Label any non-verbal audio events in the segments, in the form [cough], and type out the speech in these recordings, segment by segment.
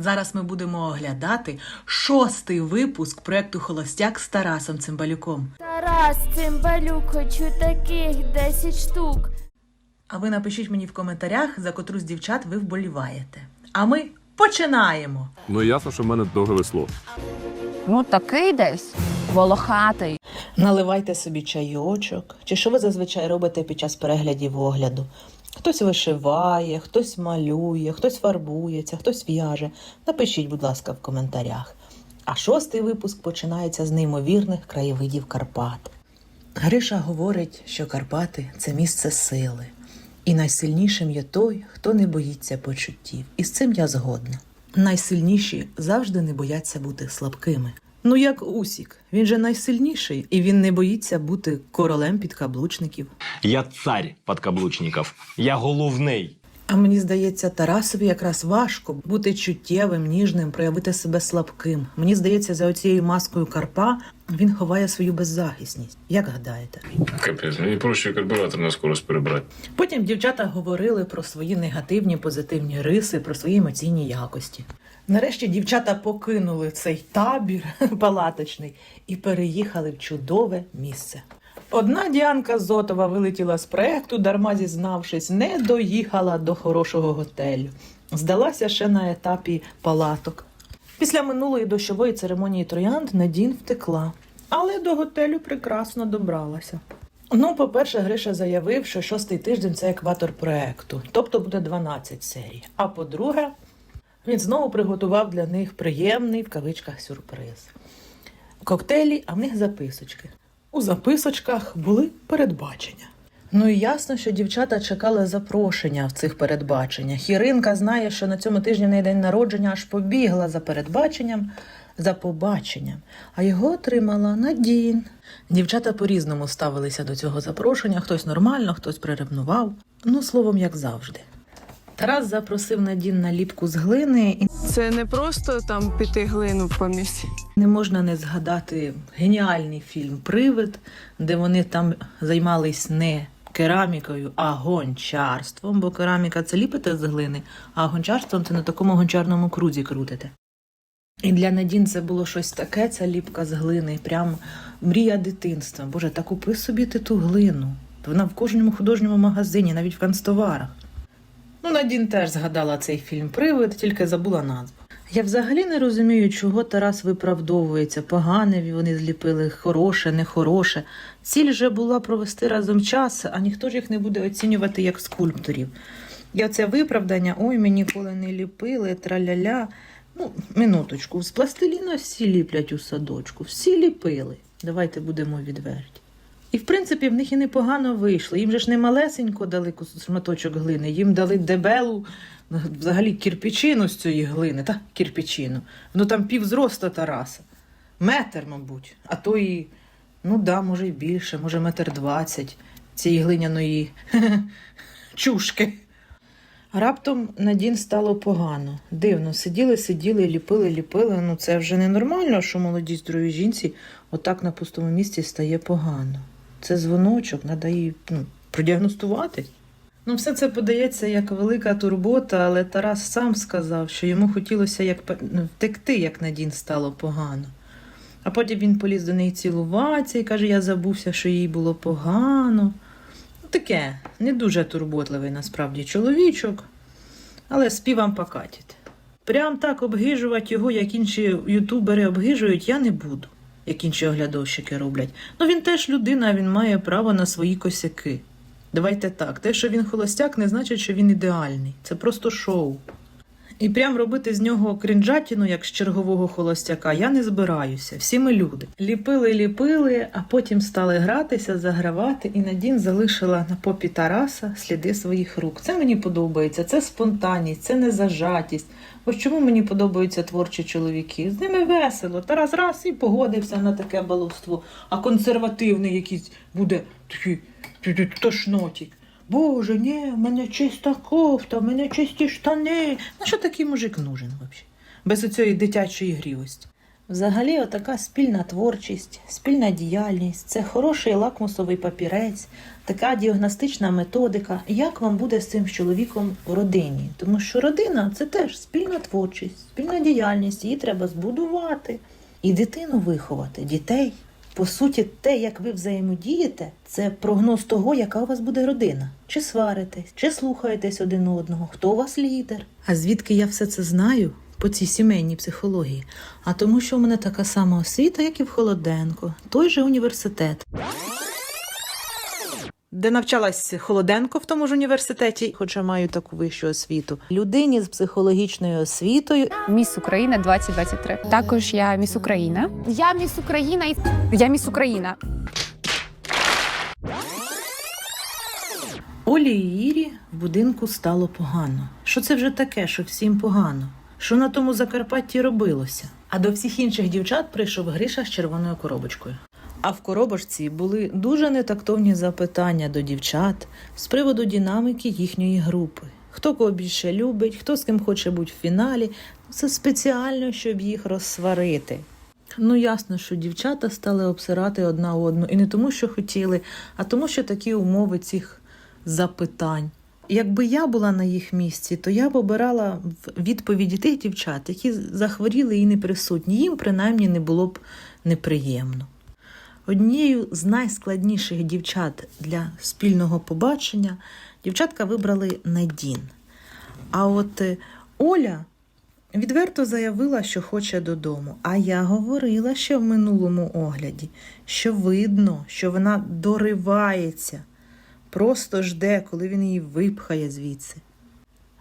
Зараз ми будемо оглядати шостий випуск проекту Холостяк з Тарасом Цимбалюком. Тарас, цимбалюк, хочу таких 10 штук. А ви напишіть мені в коментарях, за котру з дівчат ви вболіваєте. А ми починаємо. Ну ясно, що в мене довге весло. Ну, такий десь волохатий. Наливайте собі чайочок, чи що ви зазвичай робите під час переглядів огляду. Хтось вишиває, хтось малює, хтось фарбується, хтось в'яже. Напишіть, будь ласка, в коментарях. А шостий випуск починається з неймовірних краєвидів Карпат. Гриша говорить, що Карпати це місце сили, і найсильнішим є той, хто не боїться почуттів. І з цим я згодна. Найсильніші завжди не бояться бути слабкими. Ну як Усік, він же найсильніший, і він не боїться бути королем підкаблучників. Я царь подкаблучников. Я головний. А мені здається, Тарасові якраз важко бути чуттєвим, ніжним, проявити себе слабким. Мені здається, за оцією маскою Карпа він ховає свою беззахисність. Як гадаєте? Капець, мені проще карбюратор на скорость перебрати. Потім дівчата говорили про свої негативні позитивні риси, про свої емоційні якості. Нарешті дівчата покинули цей табір [laughs] палаточний і переїхали в чудове місце. Одна Діанка Зотова вилетіла з проекту, дарма зізнавшись, не доїхала до хорошого готелю. Здалася ще на етапі палаток. Після минулої дощової церемонії троянд Надін втекла, але до готелю прекрасно добралася. Ну, по-перше, Гриша заявив, що шостий тиждень це екватор проекту, тобто буде 12 серій. А по-друге, він знову приготував для них приємний в кавичках сюрприз. Коктейлі, а в них записочки. У записочках були передбачення. Ну і ясно, що дівчата чекали запрошення в цих передбаченнях. Іринка знає, що на цьому тижні в неї день народження аж побігла за передбаченням, за побаченням, а його отримала Надін. Дівчата по-різному ставилися до цього запрошення, хтось нормально, хтось приревнував. Ну, словом, як завжди. Тарас запросив Надін на ліпку з глини, і Це не просто там піти глину поміж. Не можна не згадати геніальний фільм Привид, де вони там займались не керамікою, а гончарством, бо кераміка це ліпите з глини, а гончарством це на такому гончарному крузі крутите. І для Надін це було щось таке, ця ліпка з глини, прям мрія дитинства. Боже, та купи собі ти ту глину. Вона в кожному художньому магазині, навіть в канцтоварах. Ну, Надін теж згадала цей фільм Привид, тільки забула назву. Я взагалі не розумію, чого Тарас виправдовується. Погане вони зліпили, хороше, нехороше. Ціль же була провести разом час, а ніхто ж їх не буде оцінювати як скульпторів. І оце виправдання, ой, ми ніколи не ліпили, траляля. Ну, минуточку, з пластиліна всі ліплять у садочку, всі ліпили. Давайте будемо відверті. І в принципі в них і непогано вийшло. Їм же ж не малесенько дали шматочок глини, їм дали дебелу, взагалі кірпічину з цієї глини, та кірпічину. Ну там пів зроста Тараса. Метр, мабуть, а то і, ну да, може й більше, може метр двадцять цієї глиняної [laughs] чушки. Раптом Надін стало погано. Дивно, сиділи, сиділи, ліпили, ліпили. Ну це вже ненормально, що молодій здоровій жінці отак на пустому місці стає погано. Це дзвоночок, треба її ну, продіагностувати. Ну, все це подається як велика турбота, але Тарас сам сказав, що йому хотілося як ну, втекти, як Надін стало погано. А потім він поліз до неї цілуватися і каже, я забувся, що їй було погано. Ну, Таке, не дуже турботливий насправді чоловічок, але співам покатить. Прям так обгижувати його, як інші ютубери обгижують, я не буду, як інші оглядовщики роблять. Ну він теж людина, він має право на свої косяки. Давайте так, те, що він холостяк, не значить, що він ідеальний. Це просто шоу. І прям робити з нього крінжатіну, як з чергового холостяка, я не збираюся. Всі ми люди. Ліпили, ліпили, а потім стали гратися, загравати, і Надін залишила на попі Тараса сліди своїх рук. Це мені подобається, це спонтанність, це незажатість. Ось чому мені подобаються творчі чоловіки. З ними весело. Тарас раз і погодився на таке баловство, а консервативний якийсь буде такий тошнотік. Боже, ні, в мене чиста кофта, в мене чисті штани. На що такий мужик нужен взагалі? Без оцієї дитячої грівості. Взагалі, отака спільна творчість, спільна діяльність це хороший лакмусовий папірець, така діагностична методика. Як вам буде з цим чоловіком у родині? Тому що родина це теж спільна творчість, спільна діяльність, її треба збудувати і дитину виховати, дітей. По суті, те, як ви взаємодієте, це прогноз того, яка у вас буде родина. Чи сваритесь, чи слухаєтесь один одного, хто у вас лідер. А звідки я все це знаю? По цій сімейній психології, а тому, що в мене така сама освіта, як і в Холоденко, той же університет. Де навчалась Холоденко в тому ж університеті, хоча маю таку вищу освіту. Людині з психологічною освітою Міс Україна 2023. Також я міс Україна. Я міс Україна і я міс Україна. Олі і Ірі в будинку стало погано. Що це вже таке, що всім погано? Що на тому Закарпатті робилося? А до всіх інших дівчат прийшов Гриша з червоною коробочкою. А в коробочці були дуже нетактовні запитання до дівчат з приводу динаміки їхньої групи. Хто кого більше любить, хто з ким хоче бути в фіналі. Це спеціально, щоб їх розсварити. Ну, ясно, що дівчата стали обсирати одна одну. І не тому, що хотіли, а тому, що такі умови цих запитань. Якби я була на їх місці, то я б обирала відповіді тих дівчат, які захворіли і не присутні. Їм принаймні не було б неприємно. Однією з найскладніших дівчат для спільного побачення дівчатка вибрали Надін. А от е, Оля відверто заявила, що хоче додому. А я говорила ще в минулому огляді, що видно, що вона доривається, просто жде, коли він її випхає звідси.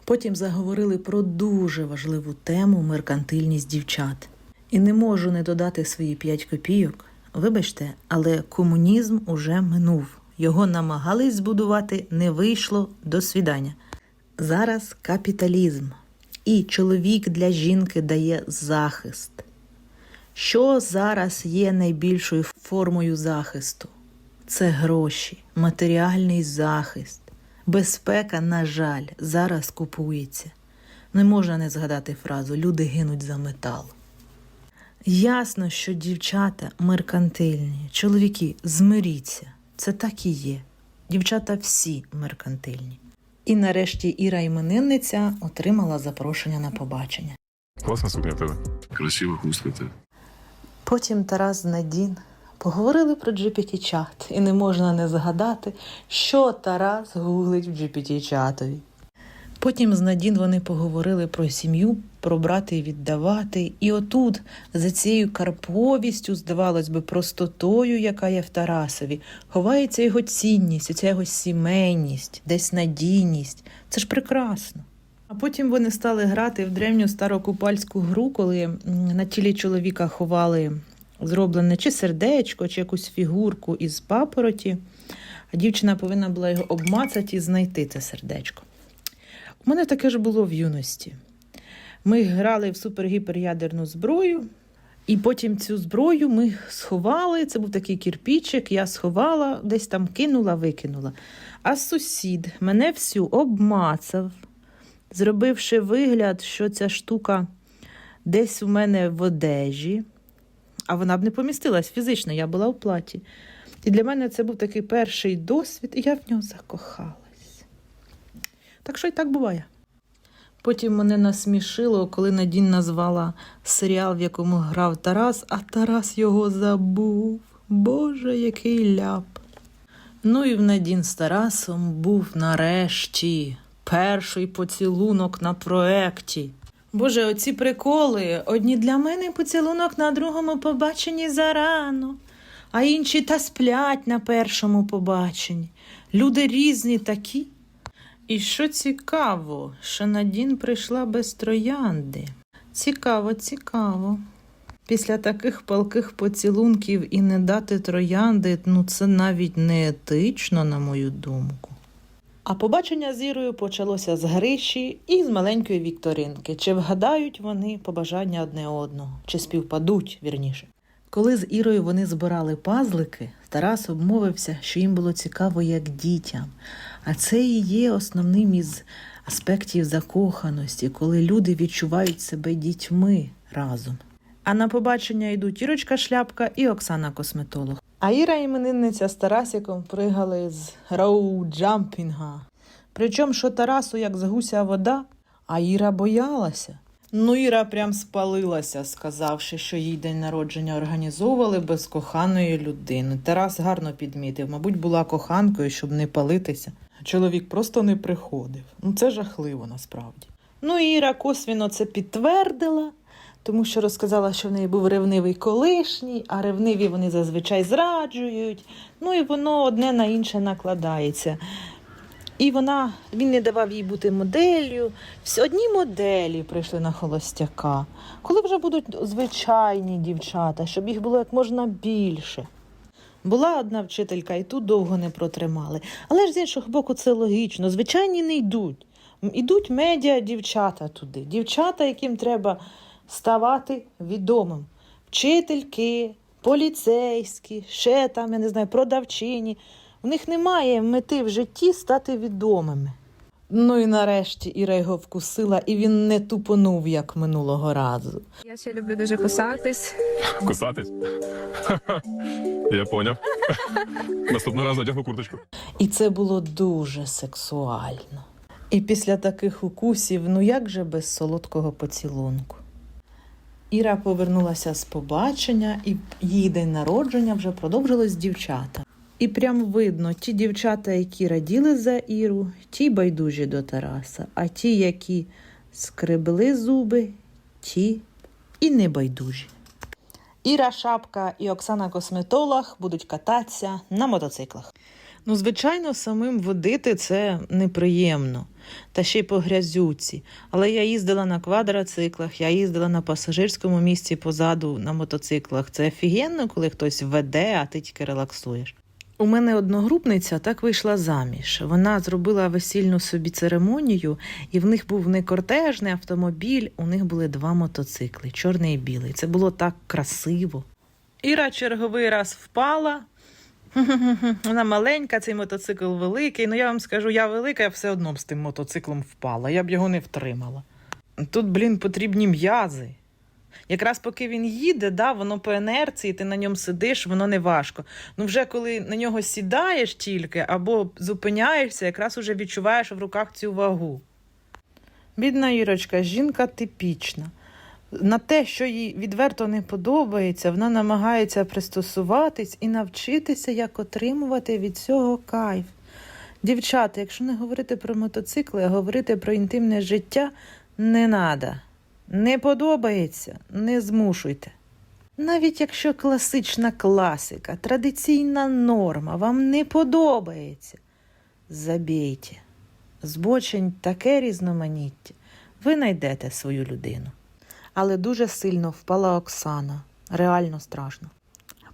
Потім заговорили про дуже важливу тему меркантильність дівчат. І не можу не додати свої п'ять копійок. Вибачте, але комунізм уже минув. Його намагались збудувати, не вийшло до свідання. Зараз капіталізм. І чоловік для жінки дає захист. Що зараз є найбільшою формою захисту? Це гроші, матеріальний захист. Безпека, на жаль, зараз купується. Не можна не згадати фразу Люди гинуть за метал. Ясно, що дівчата меркантильні, чоловіки, змиріться. Це так і є. Дівчата всі меркантильні. І нарешті Іра іменинниця отримала запрошення на побачення. Класна сукня тебе. Красива хустка ти. Потім Тарас з Надін поговорили про GPT-чат, і не можна не згадати, що Тарас гуглить в GPT-чатові. Потім з Надін вони поговорили про сім'ю, про брати і віддавати. І отут, за цією карповістю, здавалось би, простотою, яка є в Тарасові, ховається його цінність, оця його сімейність, десь надійність. Це ж прекрасно. А потім вони стали грати в древню старокупальську гру, коли на тілі чоловіка ховали зроблене чи сердечко, чи якусь фігурку із папороті, а дівчина повинна була його обмацати і знайти це сердечко. У мене таке ж було в юності. Ми грали в супергіперядерну зброю, і потім цю зброю ми сховали. Це був такий кірпічик, я сховала, десь там кинула, викинула. А сусід мене всю обмацав, зробивши вигляд, що ця штука десь у мене в одежі, а вона б не помістилась фізично, я була в платі. І для мене це був такий перший досвід, і я в нього закохалась. Так що і так буває. Потім мене насмішило, коли Надін назвала серіал, в якому грав Тарас, а Тарас його забув. Боже, який ляп. Ну і в Надін з Тарасом був нарешті перший поцілунок на проекті. Боже, оці приколи. Одні для мене поцілунок на другому побаченні зарано, а інші та сплять на першому побаченні. Люди різні такі. І що цікаво, що Надін прийшла без троянди. Цікаво, цікаво. Після таких палких поцілунків і не дати троянди, ну це навіть не етично, на мою думку. А побачення з Ірою почалося з Гриші і з маленької Вікторинки. Чи вгадають вони побажання одне одного, чи співпадуть вірніше. Коли з Ірою вони збирали пазлики, Тарас обмовився, що їм було цікаво як дітям. А це і є основним із аспектів закоханості, коли люди відчувають себе дітьми разом. А на побачення йдуть Ірочка Шляпка і Оксана Косметолог. А Іра іменинниця з Тарасиком пригали з роуджампінга. Причому, що Тарасу як з гуся вода, а Іра боялася. Ну, Іра прям спалилася, сказавши, що їй день народження організовували без коханої людини. Тарас гарно підмітив, мабуть, була коханкою, щоб не палитися. Чоловік просто не приходив. Ну, це жахливо насправді. Ну, Іра косвіно це підтвердила, тому що розказала, що в неї був ревнивий колишній, а ревниві вони зазвичай зраджують. Ну і воно одне на інше накладається. І вона, він не давав їй бути моделлю. Всі одні моделі прийшли на холостяка. Коли вже будуть звичайні дівчата, щоб їх було як можна більше. Була одна вчителька, і тут довго не протримали. Але ж з іншого боку, це логічно. Звичайні не йдуть. Ідуть медіа дівчата туди. Дівчата, яким треба ставати відомим. Вчительки, поліцейські, ще там, я не знаю, продавчині. У них немає мети в житті стати відомими. Ну і нарешті Іра його вкусила, і він не тупонув, як минулого разу. Я ще люблю дуже кусатись. Кусатись? [laughs] Я поняв. [laughs] Наступного разу одягну курточку. І це було дуже сексуально. І після таких укусів, ну як же без солодкого поцілунку? Іра повернулася з побачення, і її день народження вже продовжилось з дівчата. І прям видно, ті дівчата, які раділи за Іру, ті байдужі до Тараса, а ті, які скребли зуби, ті і не байдужі. Іра Шапка і Оксана Косметолог будуть кататися на мотоциклах. Ну, звичайно, самим водити це неприємно, та ще й по грязюці. Але я їздила на квадроциклах, я їздила на пасажирському місці позаду на мотоциклах. Це офігенно, коли хтось веде, а ти тільки релаксуєш. У мене одногрупниця так вийшла заміж. Вона зробила весільну собі церемонію, і в них був не кортежний автомобіль, у них були два мотоцикли чорний і білий. Це було так красиво. Іра черговий раз впала. [laughs] Вона маленька, цей мотоцикл великий. Ну я вам скажу, я велика, я все одно з тим мотоциклом впала. Я б його не втримала. Тут, блін, потрібні м'язи. Якраз поки він їде, да, воно по інерції, ти на ньому сидиш, воно не важко. Ну, вже коли на нього сідаєш тільки або зупиняєшся, якраз уже відчуваєш в руках цю вагу. Бідна Ірочка, жінка типічна. На те, що їй відверто не подобається, вона намагається пристосуватись і навчитися, як отримувати від цього кайф. Дівчата, якщо не говорити про мотоцикли, а говорити про інтимне життя, не надо. Не подобається, не змушуйте. Навіть якщо класична класика, традиційна норма вам не подобається, забійте. Збочень таке різноманіття. Ви знайдете свою людину. Але дуже сильно впала Оксана. Реально страшно.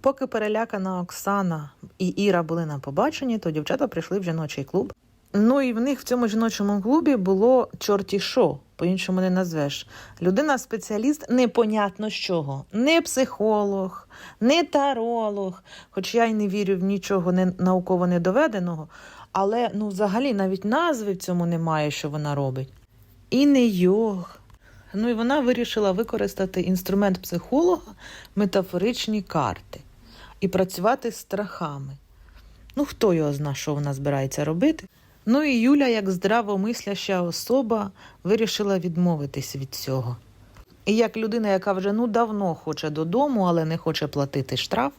Поки перелякана Оксана і Іра були на побаченні, то дівчата прийшли в жіночий клуб. Ну і в них в цьому жіночому клубі було чорті шо, по-іншому не назвеш. Людина-спеціаліст непонятно з чого. Не психолог, не таролог, хоч я й не вірю в нічого не, науково не доведеного, але ну, взагалі навіть назви в цьому немає, що вона робить. І не йог. Ну і вона вирішила використати інструмент психолога, метафоричні карти, і працювати з страхами. Ну, хто його зна, що вона збирається робити? Ну і Юля, як здравомисляща особа, вирішила відмовитись від цього. І як людина, яка вже ну давно хоче додому, але не хоче платити штраф.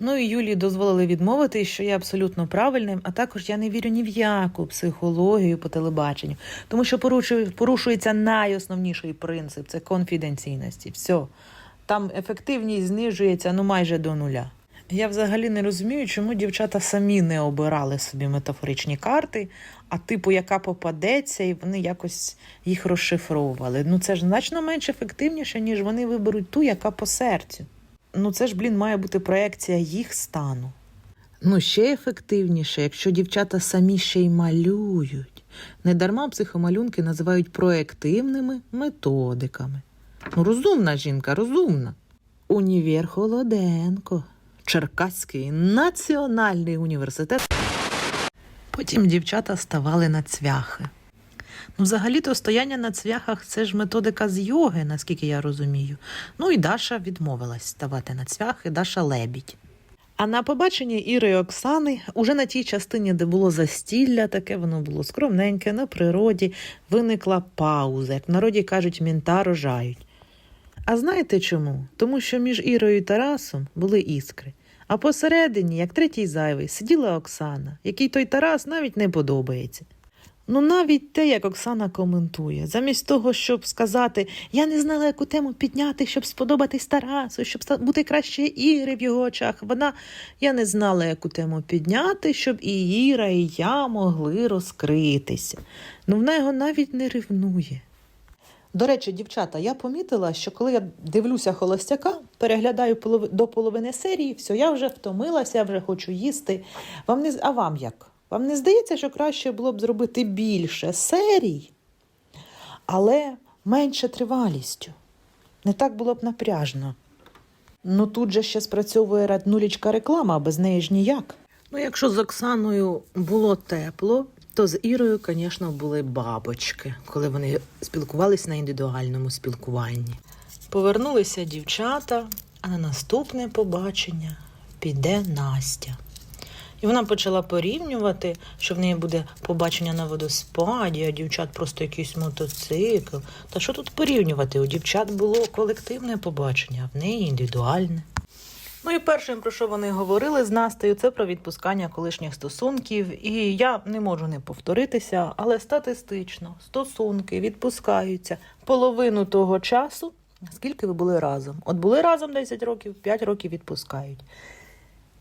Ну і Юлії дозволили відмовити, що є абсолютно правильним, а також я не вірю ні в яку психологію по телебаченню, тому що порушує- порушується найосновніший принцип це конфіденційності. Все. Там ефективність знижується ну майже до нуля. Я взагалі не розумію, чому дівчата самі не обирали собі метафоричні карти, а типу, яка попадеться, і вони якось їх розшифровували. Ну це ж значно менш ефективніше, ніж вони виберуть ту, яка по серцю. Ну це ж, блін, має бути проекція їх стану. Ну, ще ефективніше, якщо дівчата самі ще й малюють. Недарма психомалюнки називають проективними методиками. Ну, розумна жінка, розумна. Універ Холоденко, Черкаський національний університет. Потім дівчата ставали на цвяхи. Ну, Взагалі-то стояння на цвяхах це ж методика з йоги, наскільки я розумію. Ну і Даша відмовилась ставати на цвяхи, Даша лебідь. А на побаченні Іри і Оксани, уже на тій частині, де було застілля, таке воно було скромненьке, на природі, виникла пауза. Як в народі кажуть, мінта рожають. А знаєте чому? Тому що між Ірою і Тарасом були іскри. А посередині, як третій зайвий, сиділа Оксана, якій той Тарас навіть не подобається. Ну, навіть те, як Оксана коментує, замість того, щоб сказати, я не знала, яку тему підняти, щоб сподобатись Тарасу, щоб бути краще Іри в його очах. Вона я не знала, яку тему підняти, щоб і Іра, і я могли розкритися. Ну, вона його навіть не ревнує. До речі, дівчата, я помітила, що коли я дивлюся холостяка, переглядаю до половини серії, все, я вже втомилася, вже хочу їсти. Вам не а вам як? Вам не здається, що краще було б зробити більше серій, але менше тривалістю. Не так було б напряжно. Ну тут же ще спрацьовує раднулічка реклама, без неї ж ніяк. Ну, якщо з Оксаною було тепло, то з Ірою, звісно, були бабочки, коли вони спілкувалися на індивідуальному спілкуванні. Повернулися дівчата, а на наступне побачення піде Настя. І вона почала порівнювати, що в неї буде побачення на водоспаді, а дівчат просто якийсь мотоцикл. Та що тут порівнювати? У дівчат було колективне побачення, а в неї індивідуальне. Ну і першим, про що вони говорили з Настею, це про відпускання колишніх стосунків. І я не можу не повторитися, але статистично стосунки відпускаються половину того часу, скільки ви були разом. От були разом 10 років, 5 років відпускають.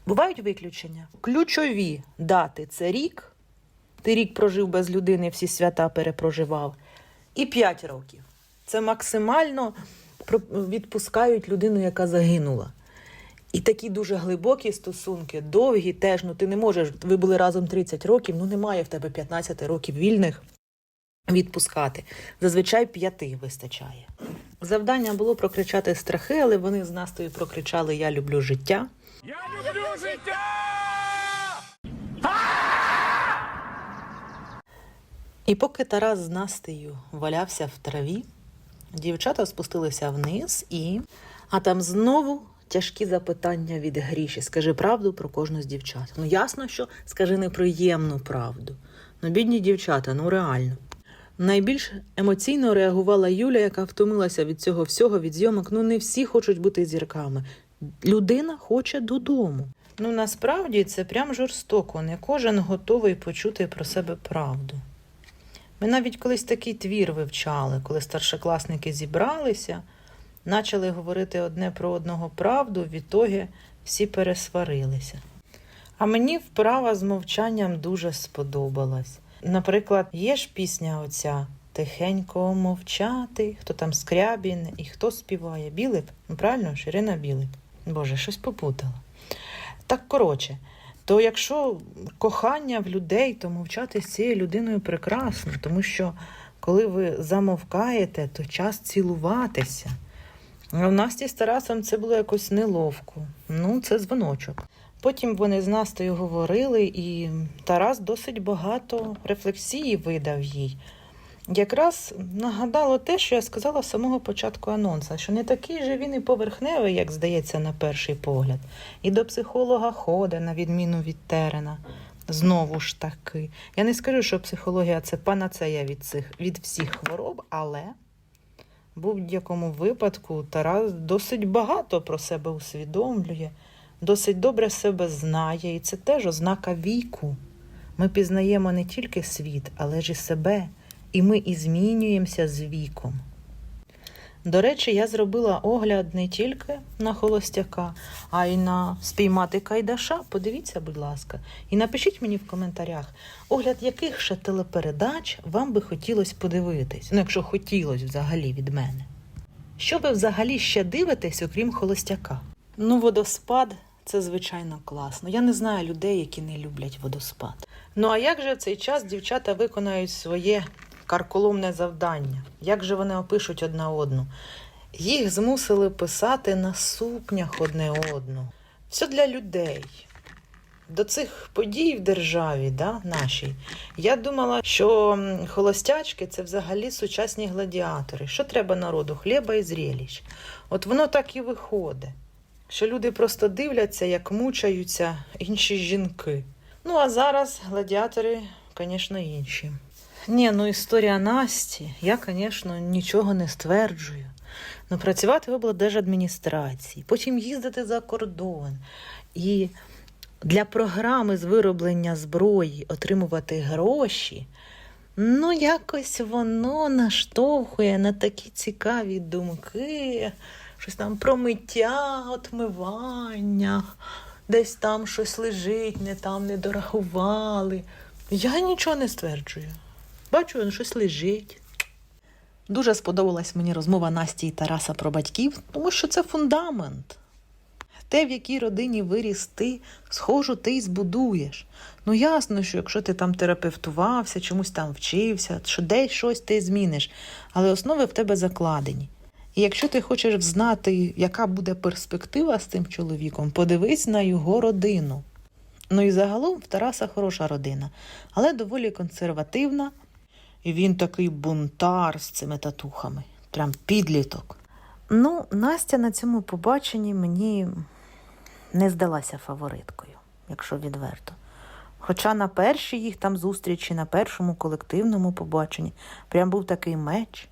Бувають виключення. Ключові дати це рік. Ти рік прожив без людини, всі свята перепроживав. І 5 років. Це максимально відпускають людину, яка загинула. І такі дуже глибокі стосунки, довгі теж. Ну ти не можеш. Ви були разом 30 років, ну немає в тебе 15 років вільних відпускати. Зазвичай п'яти вистачає. Завдання було прокричати страхи, але вони з Настою прокричали Я люблю життя. Я люблю життя! І поки Тарас з Настею валявся в траві, дівчата спустилися вниз і. А там знову тяжкі запитання від Гріші. Скажи правду про кожну з дівчат. Ну ясно, що скажи неприємну правду. Ну, бідні дівчата, ну реально. Найбільш емоційно реагувала Юля, яка втомилася від цього всього, від зйомок. Ну, не всі хочуть бути зірками. Людина хоче додому. Ну насправді це прям жорстоко. Не кожен готовий почути про себе правду. Ми навіть колись такий твір вивчали, коли старшокласники зібралися, почали говорити одне про одного правду, відтоді всі пересварилися. А мені вправа з мовчанням дуже сподобалась. Наприклад, є ж пісня оця Тихенько мовчати, хто там Скрябін і хто співає? Білик? Ну, правильно, ж, Ірина Білик. Боже, щось попутала. Так коротше, то якщо кохання в людей, то мовчати з цією людиною прекрасно, тому що коли ви замовкаєте, то час цілуватися. В Насті з Тарасом це було якось неловко. Ну, це дзвоночок. Потім вони з Настею говорили, і Тарас досить багато рефлексії видав їй. Якраз нагадало те, що я сказала з самого початку анонса, що не такий же він і поверхневий, як здається, на перший погляд. І до психолога ходить, на відміну від Терена. Знову ж таки. Я не скажу, що психологія це панацея від, цих, від всіх хвороб, але будь-якому випадку Тарас досить багато про себе усвідомлює, досить добре себе знає, і це теж ознака віку. Ми пізнаємо не тільки світ, але ж і себе, і ми і змінюємося з віком. До речі, я зробила огляд не тільки на холостяка, а й на спіймати кайдаша. Подивіться, будь ласка, і напишіть мені в коментарях, огляд яких ще телепередач вам би хотілося подивитись, ну якщо хотілося взагалі від мене. Що ви взагалі ще дивитесь, окрім холостяка? Ну, водоспад це звичайно класно. Я не знаю людей, які не люблять водоспад. Ну а як же в цей час дівчата виконають своє карколомне завдання? Як же вони опишуть одна одну? Їх змусили писати на сукнях одне одну. Все для людей. до цих подій в державі, да, нашій, я думала, що холостячки це взагалі сучасні гладіатори. Що треба народу? Хліба і зрелищ. От воно так і виходить. Що люди просто дивляться, як мучаються інші жінки. Ну, а зараз гладіатори, звісно, інші. Ні, ну історія Насті, я, звісно, нічого не стверджую. Ну, працювати в облдержадміністрації, потім їздити за кордон і для програми з вироблення зброї отримувати гроші. Ну, якось воно наштовхує на такі цікаві думки, щось там про миття, отмивання, десь там щось лежить, не там не дорахували. Я нічого не стверджую. Бачу, воно щось лежить. Дуже сподобалась мені розмова Насті і Тараса про батьків, тому що це фундамент. Те, в якій родині виріс ти, схожу, ти й збудуєш. Ну, ясно, що якщо ти там терапевтувався, чомусь там вчився, що десь щось ти зміниш, але основи в тебе закладені. І якщо ти хочеш знати, яка буде перспектива з цим чоловіком, подивись на його родину. Ну і загалом в Тараса хороша родина, але доволі консервативна. І він такий бунтар з цими татухами, прям підліток. Ну, Настя на цьому побаченні мені не здалася фавориткою, якщо відверто. Хоча на першій їх там зустрічі, на першому колективному побаченні, прям був такий меч.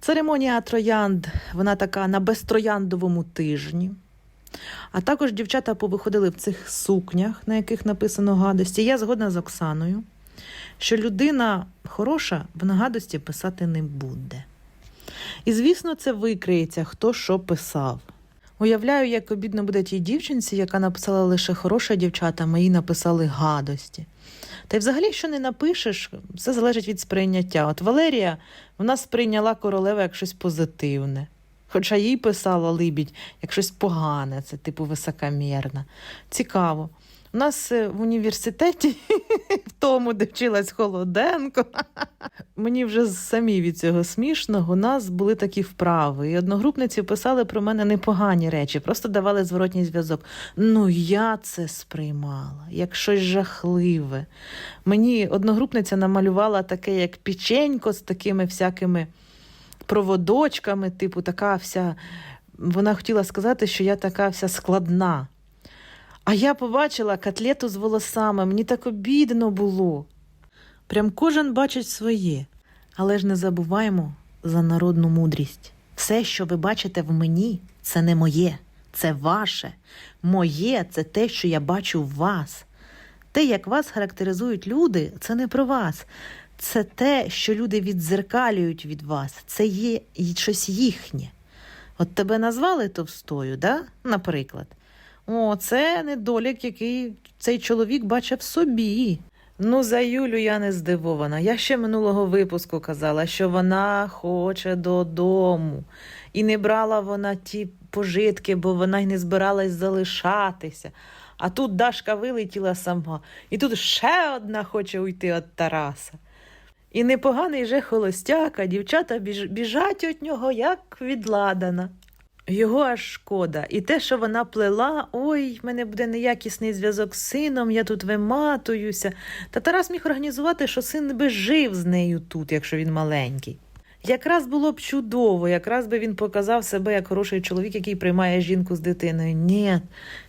Церемонія троянд, вона така на безтрояндовому тижні. А також дівчата повиходили в цих сукнях, на яких написано гадості. Я згодна з Оксаною, що людина хороша в нагадості писати не буде. І, звісно, це викриється, хто що писав. Уявляю, як обідно буде тій дівчинці, яка написала лише хороше дівчата, а їй написали гадості. Та й взагалі, що не напишеш, все залежить від сприйняття. От Валерія вона сприйняла королеву як щось позитивне. Хоча їй писала Либідь як щось погане, це типу високомірна. Цікаво. У нас е, в університеті, [laughs] в тому, де вчилась Холоденко, [laughs] мені вже самі від цього смішно. У нас були такі вправи. І одногрупниці писали про мене непогані речі, просто давали зворотній зв'язок. Ну, я це сприймала як щось жахливе. Мені одногрупниця намалювала таке, як печенько з такими всякими проводочками, типу, така вся. Вона хотіла сказати, що я така вся складна. А я побачила котлету з волосами, мені так обідно було. Прям кожен бачить своє, але ж не забуваємо за народну мудрість. Все, що ви бачите в мені, це не моє, це ваше. Моє це те, що я бачу в вас. Те, як вас характеризують люди, це не про вас. Це те, що люди віддзеркалюють від вас. Це є щось їхнє. От тебе назвали товстою, да? наприклад. О, це недолік, який цей чоловік бачив собі. Ну, за Юлю я не здивована. Я ще минулого випуску казала, що вона хоче додому. І не брала вона ті пожитки, бо вона й не збиралась залишатися. А тут Дашка вилетіла сама, і тут ще одна хоче уйти від Тараса. І непоганий же холостяк, а дівчата біж... біжать від нього, як відладана. Його аж шкода. І те, що вона плела, ой, в мене буде неякісний зв'язок з сином, я тут виматуюся. Та Тарас міг організувати, що син би жив з нею тут, якщо він маленький. Якраз було б чудово, якраз би він показав себе як хороший чоловік, який приймає жінку з дитиною. Ні,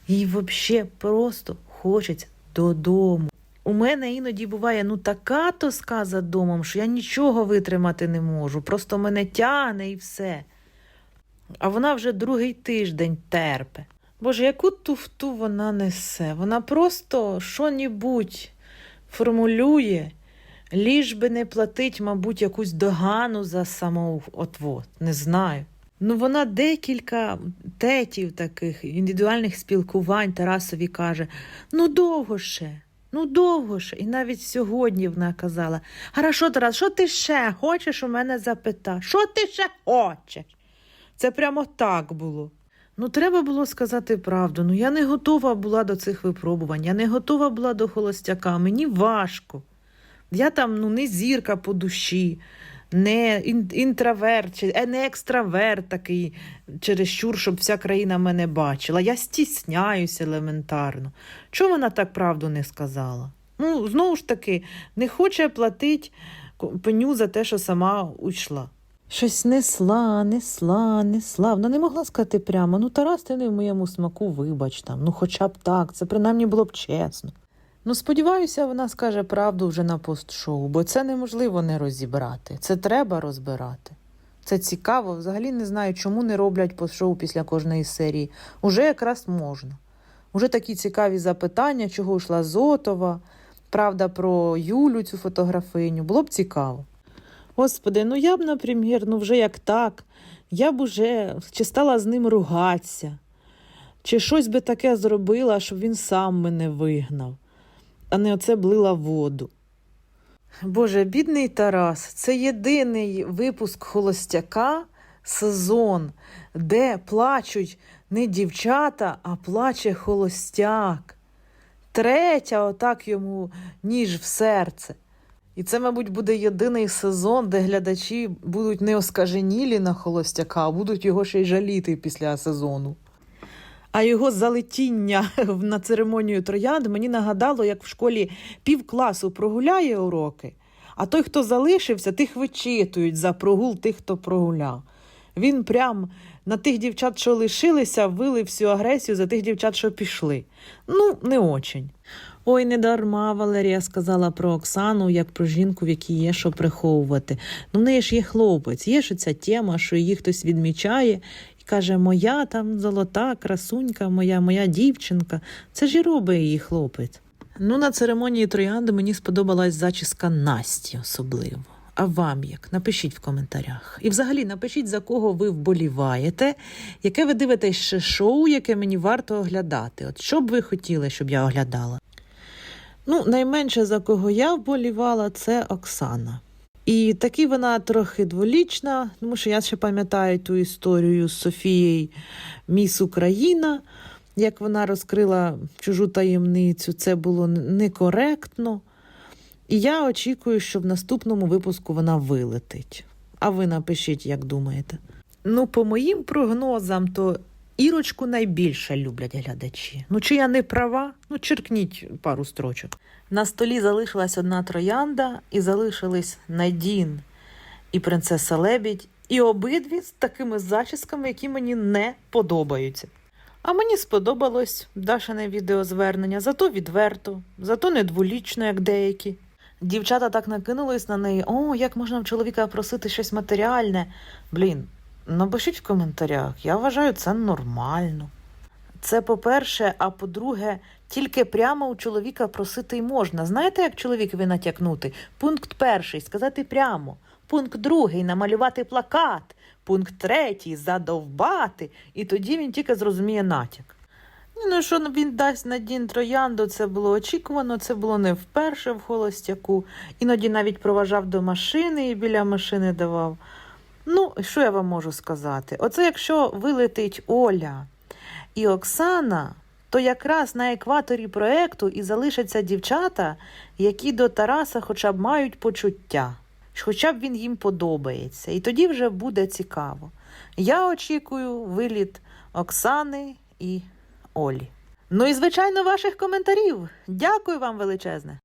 їй взагалі просто хочеться додому. У мене іноді буває ну така тоска за домом, що я нічого витримати не можу. Просто мене тяне і все. А вона вже другий тиждень терпе. Боже, яку туфту вона несе? Вона просто що-нібудь формулює, ліж би не платить, мабуть, якусь догану за самоотвод. Не знаю. Ну, вона декілька тетів таких індивідуальних спілкувань Тарасові каже: ну довго ще. Ну, довго ще. І навіть сьогодні вона казала: Хорошо, Тарас, що ти ще хочеш у мене запитати? Що ти ще хочеш? Це прямо так було. Ну, треба було сказати правду. Ну, я не готова була до цих випробувань, я не готова була до холостяка, мені важко. Я там ну, не зірка по душі, не ін- інтроверт, чи е, не екстраверт такий, чересчур, щоб вся країна мене бачила. Я стісняюся елементарно. Чого вона так правду не сказала? Ну, знову ж таки, не хоче платити пеню за те, що сама уйшла. Щось несла, несла, несла. Вона не могла сказати прямо, ну Тарас, ти не в моєму смаку, вибач там. Ну, хоча б так, це принаймні було б чесно. Ну, сподіваюся, вона скаже правду вже на постшоу, бо це неможливо не розібрати. Це треба розбирати. Це цікаво. Взагалі не знаю, чому не роблять постшоу після кожної серії. Уже якраз можна. Уже такі цікаві запитання, чого йшла Зотова, правда про Юлю, цю фотографиню. Було б цікаво. Господи, ну я б, наприклад, ну вже як так, я б уже чи стала з ним ругатися, чи щось би таке зробила, щоб він сам мене вигнав, а не оце блила воду. Боже, бідний Тарас, це єдиний випуск холостяка сезон, де плачуть не дівчата, а плаче холостяк. Третя, отак йому ніж в серце. І це, мабуть, буде єдиний сезон, де глядачі будуть не оскаженілі на холостяка, а будуть його ще й жаліти після сезону. А його залетіння [laughs] на церемонію троянд мені нагадало, як в школі півкласу прогуляє уроки, а той, хто залишився, тих вичитують за прогул тих, хто прогуляв. Він прям на тих дівчат, що лишилися, вилив всю агресію за тих дівчат, що пішли. Ну, не очень. Ой, не дарма Валерія сказала про Оксану, як про жінку, в якій є що приховувати. Ну, в неї ж є хлопець, є ж ця тема, що її хтось відмічає і каже: Моя там золота красунька, моя, моя дівчинка. Це ж і робить її хлопець. Ну, на церемонії троянди мені сподобалась зачіска Насті особливо. А вам як? Напишіть в коментарях. І взагалі напишіть, за кого ви вболіваєте, яке ви дивитесь ще шоу, яке мені варто оглядати. От що б ви хотіли, щоб я оглядала? Ну, найменше за кого я вболівала, це Оксана. І таки вона трохи дволічна, тому що я ще пам'ятаю ту історію з Софією Міс Україна, як вона розкрила чужу таємницю. Це було некоректно. І я очікую, що в наступному випуску вона вилетить. А ви напишіть, як думаєте. Ну, по моїм прогнозам, то Ірочку найбільше люблять глядачі. Ну, чи я не права? Ну, черкніть пару строчок. На столі залишилась одна троянда, і залишились Надін і принцеса Лебідь, і обидві з такими зачісками, які мені не подобаються. А мені сподобалось Дашине відеозвернення, зато відверто, зато не дволічно, як деякі. Дівчата так накинулись на неї: о, як можна в чоловіка просити щось матеріальне. Блін, напишіть в коментарях, я вважаю це нормально. Це по-перше, а по-друге, тільки прямо у чоловіка просити й можна. Знаєте, як чоловікові натякнути? Пункт перший сказати прямо. Пункт другий намалювати плакат. Пункт третій задовбати. І тоді він тільки зрозуміє натяк. Ну, що він дасть Надін Троянду, це було очікувано, це було не вперше в холостяку. Іноді навіть проважав до машини і біля машини давав. Ну, що я вам можу сказати? Оце якщо вилетить Оля і Оксана, то якраз на екваторі проекту і залишаться дівчата, які до Тараса хоча б мають почуття, хоча б він їм подобається. І тоді вже буде цікаво. Я очікую виліт Оксани і Олі. Ну і звичайно, ваших коментарів. Дякую вам величезне.